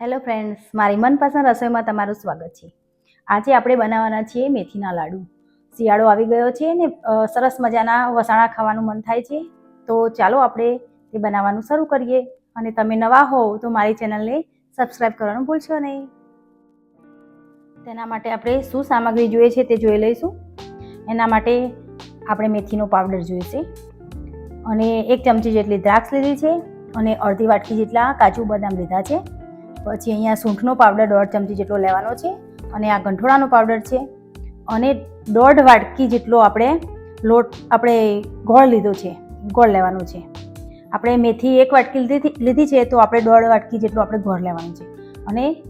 Hello friends મારી મનપસંદ રસોઈમાં તમારું સ્વાગત છે. આજે આપણે બનાવવાના છીએ મેથીના લાડુ. શિયાળો આવી ગયો છે ને સરસ મજાના વસાણા ખાવાનું મન થાય છે. તો ચાલો આપણે તે બનાવવાનું શરૂ કરીએ. અને તમે નવા હોવ તો મારી ચેનલને સબસ્ક્રાઈબ કરવાનું ભૂલશો નહીં. તેના માટે આપણે શું સામગ્રી જોઈએ છે તે જોઈ લઈશું. એના માટે આપણે મેથીનો પાવડર જોઈશે. અને એક ચમચી જેટલી દ્રાક્ષ લીધી છે. અને અડધી વાટકી જેટલા કાજુ બદામ લીધા છે. પછી અહીંયા સૂંઠનો પાવડર દોઢ ચમચી જેટલો લેવાનો છે અને આ ગંઠોડાનો પાવડર છે. અને દોઢ વાટકી જેટલો આપણે લોટ આપણે ગોળ લીધો છે ગોળ લેવાનો છે. આપણે મેથી એક વાટકી લીધી લીધી છે તો આપણે દોઢ વાટકી જેટલો આપણે ગોળ લેવાનો છે. અને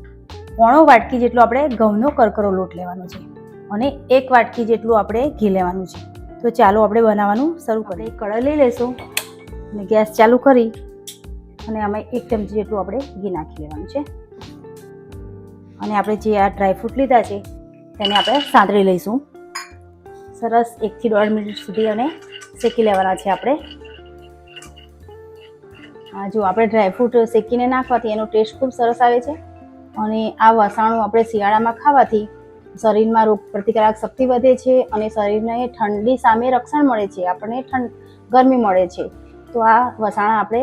પોણો વાટકી જેટલો આપણે ઘઉંનો કરકરો લોટ લેવાનો છે. અને એક વાટકી જેટલું આપણે ઘી લેવાનું છે. તો ચાલો આપણે બનાવવાનું શરૂ કરીએ. કળ લઈ લઈશું અને ગેસ ચાલુ કરી. અને આમાં એક ચમચી જેટલું આપણે ઘી નાખી લેવાનું છે. અને આપણે જે આ ડ્રાયફ્રૂટ લીધા છે, તેને આપણે સાંતળી લઈશું. સરસ એકથી દોઢ મિનિટ સુધી અને શેકી લેવાના છે આપણે. જો આપણે ડ્રાયફ્રૂટ શેકીને નાખવાથી એનો ટેસ્ટ ખૂબ સરસ આવે છે. અને આ વસાણું આપણે શિયાળામાં ખાવાથી શરીરમાં રોગ પ્રતિકારક શક્તિ વધે છે અને શરીરને ઠંડી સામે રક્ષણ મળે છે. આપણને ઠંડ ગરમી મળે છે. તો આ વસાણા આપણે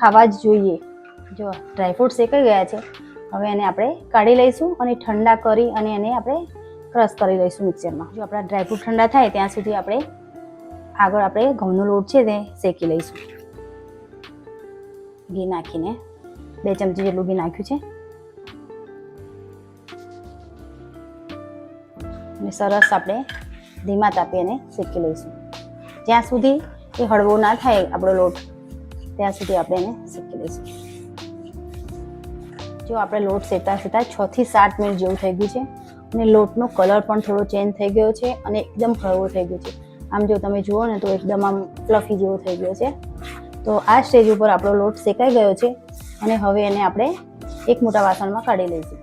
ખાવા જ જોઈએ. જો ડ્રાયફ્રૂટ શેકાઈ ગયા છે. હવે એને આપણે કાઢી લઈશું અને ઠંડા કરી અને એને આપણે ક્રશ કરી લઈશું મિક્સરમાં. જો આપણા ડ્રાયફ્રૂટ ઠંડા થાય, ત્યાં સુધી આપણે આગળ આપણે ઘઉંનો લોટ છે તે શેકી લઈશું. ઘી નાખીને, બે ચમચી જેટલું ઘી નાખ્યું છે. અને સરસ આપણે ધીમા તાપી એને શેકી લઈશું. જ્યાં સુધી એ હળવો ના થાય આપણો લોટ ત્યાં સુધી આપણે એને શેકી લઈશું. જો આપણે લોટ શેતા છ થી સાત મિનિટ જેવું થઈ ગયું છે અને લોટનો કલર પણ થોડો ચેન્જ થઈ ગયો છે અને એકદમ હળવો થઈ ગયો છે. આમ જો તમે જુઓ ને તો એકદમ આમ ફ્લફી જેવો થઈ ગયો છે. તો આ સ્ટેજ ઉપર આપણો લોટ શેકાઈ ગયો છે અને હવે એને આપણે એક મોટા વાસણમાં કાઢી લઈશું.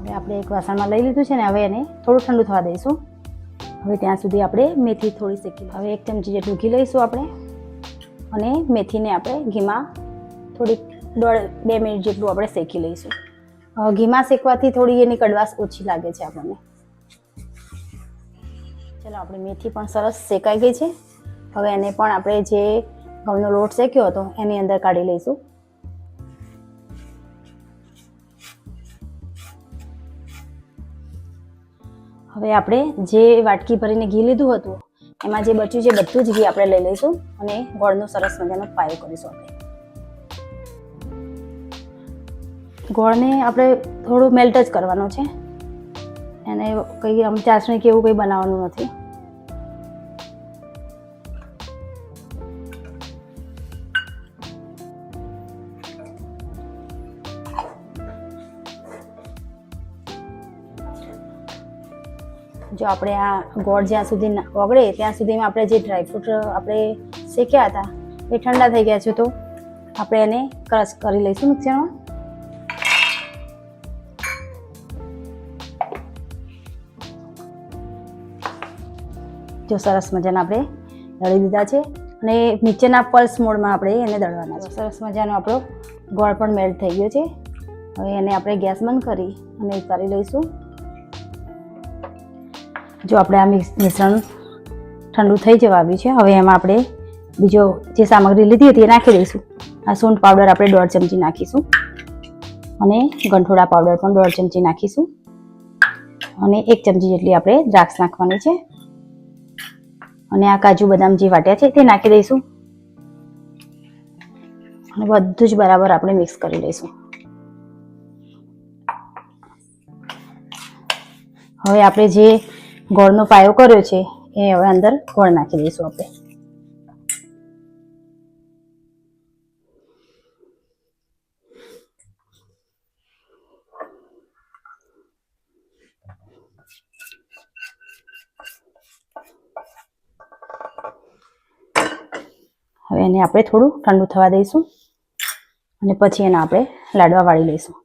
હવે આપણે એક વાસણમાં લઈ લીધું છે ને હવે એને થોડું ઠંડુ થવા દઈશું. હવે ત્યાં સુધી આપણે મેથી થોડી શેકી હવે એક ચમચી જેટલું ઘી લઈશું આપણે. અને મેથીને આપણે ઘીમાં થોડીક દોઢ, બે મિનિટ જેટલું આપણે શેકી લઈશું. ઘીમાં શેકવાથી થોડી એની કડવાશ ઓછી લાગે છે આપણને. ચલો, આપણે મેથી પણ સરસ શેકાઈ ગઈ છે. હવે એને પણ આપણે જે ઘઉંનો લોટ શેક્યો હતો, એની અંદર કાઢી લઈશું. હવે આપણે જે વાટકી ભરીને ઘી લીધું હતું, એમાં જે બચ્યું છે બધું જ ઘી આપણે લઈ લઈશું અને ગોળનો સરસ મજાનો પાયો કરીશું આપણે. ગોળને આપણે થોડું મેલ્ટ જ કરવાનો છે. એને કંઈ આમ ચાસણી કે એવું કંઈ બનાવવાનું નથી. જો આપણે આ ગોળ જ્યાં સુધી ઓગળે, ત્યાં સુધીમાં આપણે જે ડ્રાયફ્રૂટ આપણે શેક્યા હતા, એ ઠંડા થઈ ગયા છે તો આપણે એને ક્રશ કરી લઈશું મિક્સરમાં. જો સરસ મજાના આપણે દળી દીધા છે અને નીચેના પલ્સ મોડમાં આપણે એને દળવાના છે. સરસ મજાનો આપણો ગોળ પણ મેલ્ટ થઈ ગયો છે. હવે એને આપણે ગેસ બંધ કરી અને ઉતારી લઈશું. જો આપણે આ મિશ્રણ ઠંડુ થઈ જવા આવ્યું છે, હવે એમાં આપણે બીજો જે સામગ્રી લીધી હતી એ નાખી દઈશું. આ સૂંઠ પાવડર આપણે દોઢ ચમચી નાખીશું. અને ગંઠોડા પાવડર પણ દોઢ ચમચી નાખીશું. અને એક ચમચી જેટલી આપણે દ્રાક્ષ નાખવાની છે. અને આ કાજુ બદામ જે વાટ્યા છે તે નાખી દઈશું. અને બધું જ બરાબર આપણે મિક્સ કરી લઈશું. હવે આપણે જે ગોળનો પાયો કર્યો છે, એ હવે અંદર ગોળ નાખી દઈશું આપણે. હવે એને આપણે થોડું ઠંડુ થવા દઈશું અને પછી એને આપણે લાડવા વાળી લઈશું.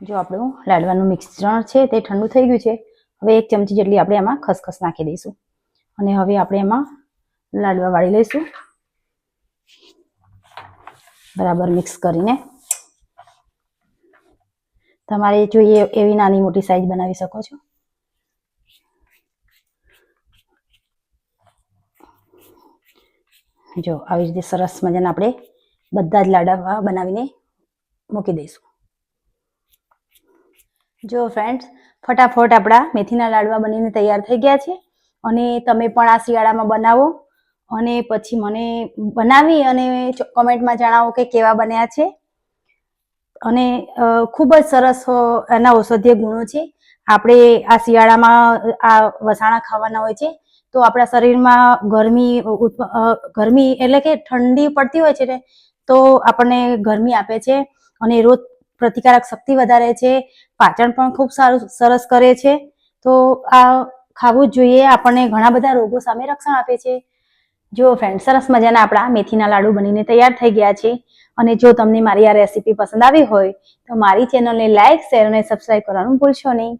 જો આપણું લાડવાનું મિશ્રણ છે તે ઠંડુ થઈ ગયું છે, હવે એક ચમચી જેટલી આપણે એમાં ખસખસ નાખી દઈશું. અને હવે આપણે એમાં લાડવા વાળી લઈશું. બરાબર મિક્સ કરીને. તમારે જોઈએ એવી નાની મોટી સાઈઝ બનાવી શકો છો. જો આવી રીતે સરસ મજાના આપણે બધા જ લાડવા બનાવીને મૂકી દઈશું. જો ફ્રેન્ડ્સ ફટાફટ આપણા મેથીના લાડવા બનીને તૈયાર થઈ ગયા છે. અને તમે પણ આ શિયાળામાં બનાવો. અને પછી મને બનાવી અને કોમેન્ટમાં જણાવો કે કેવા બન્યા છે. અને ખૂબ જ સરસ એના ઔષધીય ગુણો છે. આપણે આ શિયાળામાં આ વસાણા ખાવાના હોય છે, તો આપણા શરીરમાં ગરમી ગરમી એટલે કે ઠંડી પડતી હોય છે ને, તો આપણને ગરમી આપે છે. અને રોગ પ્રતિકારક શક્તિ વધારે છે, પાચન પણ ખૂબ સારું, સરસ કરે છે. તો આ ખાવું જ જોઈએ. આપણને ઘણા બધા રોગો સામે રક્ષણ આપે છે. જો ફ્રેન્ડ સરસ મજાના આપણા મેથીના લાડુ બનીને તૈયાર થઈ ગયા છે અને જો તમને મારી આ રેસીપી પસંદ આવી હોય, તો મારી ચેનલને લાઇક શેર અને સબસ્ક્રાઈબ કરવાનું ભૂલશો નહીં.